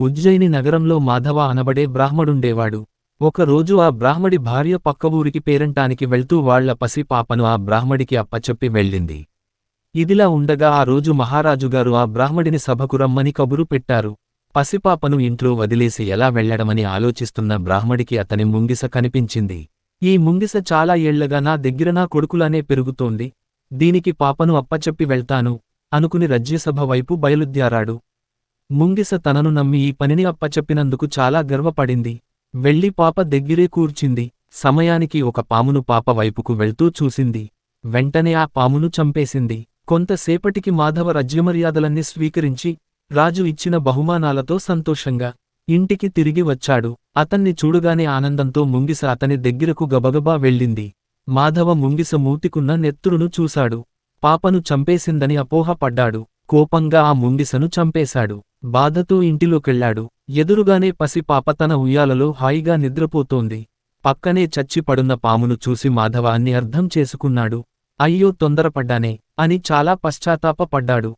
ఉజ్జయిని నగరంలో మాధవ అనబడే బ్రాహ్మడుండేవాడు. ఒకరోజు ఆ బ్రాహ్మడి భార్య పక్క ఊరికి పేరంటానికి వెళ్తూ వాళ్ళ పసి పాపను ఆ బ్రాహ్మడికి అప్పచెప్పి వెళ్ళింది. ఇదిలా ఉండగా ఆ రోజు మహారాజుగారు ఆ బ్రాహ్మడిని సభకు రమ్మని కబురు పెట్టారు. పసిపాపను ఇంట్లో వదిలేసి ఎలా వెళ్ళడమని ఆలోచిస్తున్న బ్రాహ్మడికి అతని ముంగిస కనిపించింది. ఈ ముంగిస చాలా ఏళ్ళగా నా దగ్గర నా కొడుకులానే పెరుగుతోంది. దీనికి పాపను అప్పచెప్పి వెళ్తాను అనుకుని రజ్యసభ వైపు బయలుద్యారాడు ముంగిస తనను నమ్మి ఈ పనిని అప్పచెప్పినందుకు చాలా గర్వపడింది. వెళ్ళి పాప దగ్గరే కూర్చింది. సమయానికి ఒక పామును పాప వైపుకు వెళ్తూ చూసింది. వెంటనే ఆ పామును చంపేసింది. కొంతసేపటికి మాధవ రజ్యమర్యాదలన్నీ స్వీకరించి రాజు ఇచ్చిన బహుమానాలతో సంతోషంగా ఇంటికి తిరిగి వచ్చాడు. అతన్ని చూడుగానే ఆనందంతో ముంగిస అతని దగ్గిరకు గబగబా వెళ్ళింది. మాధవ ముంగిస మూతికున్న నెత్తురును చూశాడు. పాపను చంపేసిందని అపోహపడ్డాడు. కోపంగా ఆ ముంగిసను చంపేశాడు. బాధతో ఇంటిలోకెళ్ళాడు ఎదురుగానే పసి పాప తన ఉయ్యాలలో హాయిగా నిద్రపోతోంది. పక్కనే చచ్చిపడున్న పామును చూసి మాధవాన్ని అర్థం చేసుకున్నాడు. అయ్యో తొందరపడ్డానే అని చాలా పశ్చాత్తాపపడ్డాడు.